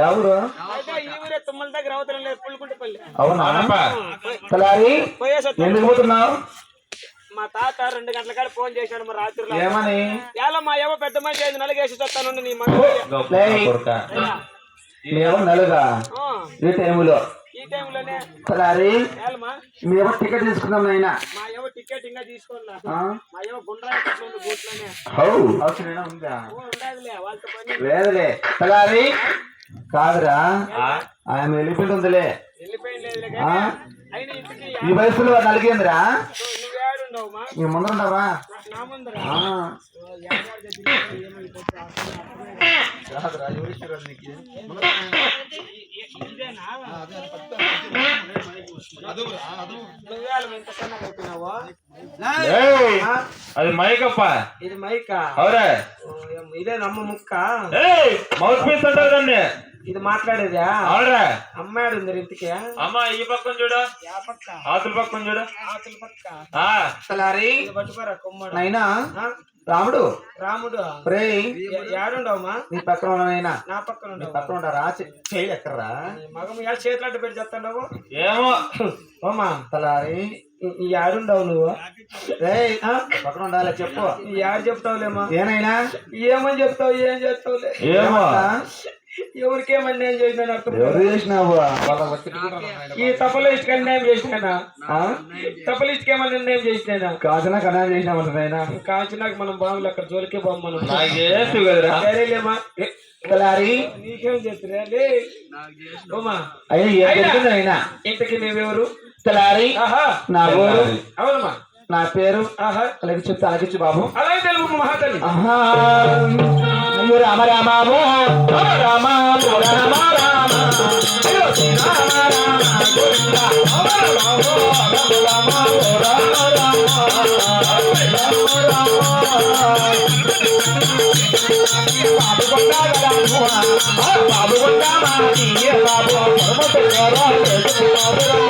ఎవరు అయితే ఈ ఊరే తుమ్మల దగ్గర అవతల లేదు పుల్లుకుంటపల్లి అవునా. తలారి. ఎందుకు పోతున్నావు? మా తాత రెండు గంటల కాడ ఫోన్ చేశాడు మా రాత్రిలో. ఏమని? ఎలా మా ఏమో పెద్ద మనిషి అయింది నలుగేసి వస్తాను నీ. మేము నలుగా? ఈ టైములో. ఈ టైంలోనే తలారి ఏలమా మేము టికెట్ తీసుకుందాం నాయన. మా ఏమో టికెట్ ఇంకా తీసుకోవాలా? మా ఏమో ఉంది బూట్లోనే. అవసరం ఉందా? లేదులే. తలారి కాదురా. ఆ? ఆయన వెళ్ళిపోతుందిలే ఈ వయసులో నలిగిందిరా నీ ముందరుండవా అది మైకప్ప. ఇది మైకా? అవురా. ఇదే నమ్మ ముక్క? ఏయ్! మౌత్ పీస్ అంటారు దాన్ని. ఇది మాట్లాడేదా? అవురా అమ్మాడు ఉంది ఇంటికి అమ్మ ఈ పక్కన చూడు. ఆతుల పక్కన చూడు. ఆకుల పక్క ఆ. తలారి. ఇది పట్టుకోరా కొమ్మడు. నాయనా ఆ? రాముడు? రాముడు? రే ఏడుండవమ్మా నీ పక్కన ఉన్నాయనా నా పక్కన నీ ఉండవు? పక్కన ఉంటారా చేయి ఎక్కడరా మగం ఎలా చేతులు అడ్డు పెట్టి చెప్తాండవు? ఏమో. ఓమా తలారి. ఈ ఏడుండవు నువ్వు? రే పక్కన ఉండాలి చెప్పు. ఈ ఏడు చెప్తావులేమా? ఏనైనా ఏమని చెప్తావు ఏం చెప్తావులే? ఏమో. చేసినాను అర్థం కాదు. ఎవరు చేసినావు ఈ తపలిస్ట్ అన్యాయం చేసినానా? తపలిస్ట్ ఏమని నిర్ణయం చేసినానా? కాసిన కన్నా చేసినామంటున్నాయినా కాంచినాక మనం బాగుంది అక్కడ జోలికే బాగు మనం నాకు సరేలేమా ఏ, లే. ఏం అయినా ఇంతకి మేమెవరు? తలారి ఆహా. నా ఊరు? అవునమ్మా. నా పేరు? ఆహా. అలాగే చెప్తా అలాగే బాబు. అలాగే తెలుగు మహాతల్లి. ఆహా. అయ్యో రామ రామ ఓ రామ రామ రామ రామ అయ్యో రామ రామ రామ ఓ రామ రామ రామ రామ బాబు బాబు బాబు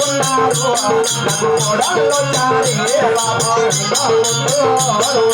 ఉన్నారు నాకు కూడా చారే బాబా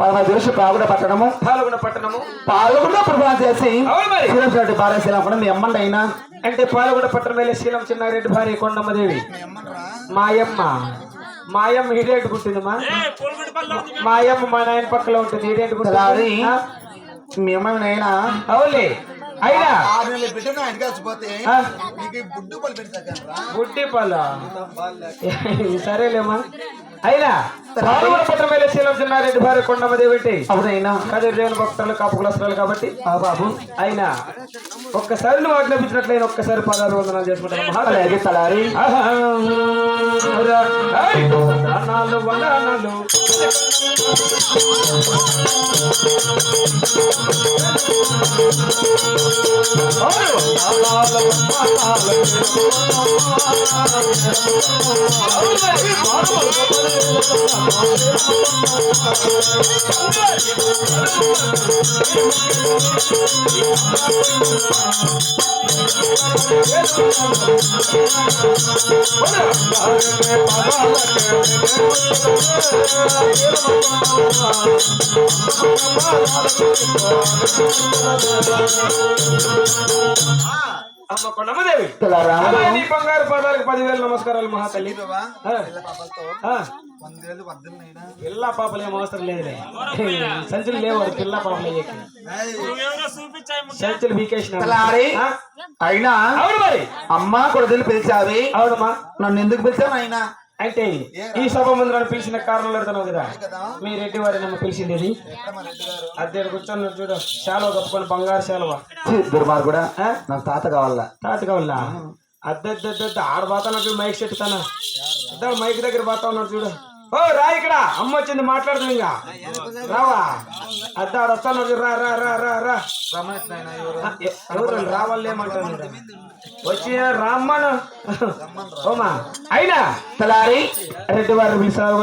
పదహారు పావుడ పట్టడము పాల్గొన పట్టణము. పాల్గొండ ప్రభావం చేసి శ్రీరంశెట్టి పారేసిన కూడా మీ అమ్మండి అయినా. అంటే పాల్గొన పట్టణం వెళ్ళే శీలం చిన్నారెడ్డి భార్య కొండమ్మదేవి మాయమ్మ. మాయమ్మ ఇడేంటి పుట్టిందమ్మా మాయమ్మ మా నాయన పక్కలో ఉంటుంది. తలారి పుట్టింది మీ అమ్మాయి అయినా అవులే అయినా ఆరు నెలలు పెట్టిన ఆయనకి వచ్చిపోతే ఆ, నీకు ఈ బుడ్డు పళ్ళు సరేలేమ్మా అయినా పాల్గొన పట్టణం వెళ్ళే శీలం చిన్నారెడ్డి భార్య కొండమ్మదేవి అంటే అవునైనా కదిరి దేవుని భక్తులు కాపు కులస్తులు కాబట్టి ఆ బాబు అయినా ఒక్కసారి నువ్వు ఆజ్ఞాపించినట్లయిన ఒక్కసారి పదాలు వందనాలు చేసుకుంటాను తలారి వందనాలు వందనాలు అమ్మ అమ్మాయి నీ బంగారు పాదాలకు పదివేల నమస్కారాలు మహాతల్లి వందేళ్ళు పిల్ల పాపలు ఏం అవసరం లేదులే. సంచులు లేవు వాడు పిల్ల పాపలు సంచులు వీకేసిన అయినా అవును మరి. అమ్మా కొడుకులు పిలిచావి. అవునమ్మా. నన్ను ఎందుకు పిలిచావు ఆయన అంటే ఈ సభ ముందు నన్ను పిలిచిన కారణంలో అడుగుతున్నావు కదా. మీ రెడ్డి వారి నన్ను రెడ్డి గారు? అద్దెడు కూర్చొని చూడు. శాలువ కప్పుకొని బంగారు శాలువ. దుర్మార్గుడా? నాకు తాత కావాలా? తాతగా ఉన్నా అద్దెద్దెద్ద ఆడ బాతా చూడు మైక్ చెట్టుతానా ఇద్దరు మైక్ దగ్గర బాతా ఉన్నాడు చూడు. ఓ రా ఇక్కడ. అమ్మ వచ్చింది మాట్లాడుతుంది ఇంకా. రావా? అద్ద వస్తాను రా రా రా రా. రా ఎవరు? ఏమంటారు వచ్చి రామ్మను. ఓమా అయినా తెల్లారి రెడ్డి వారు పిలిచారు.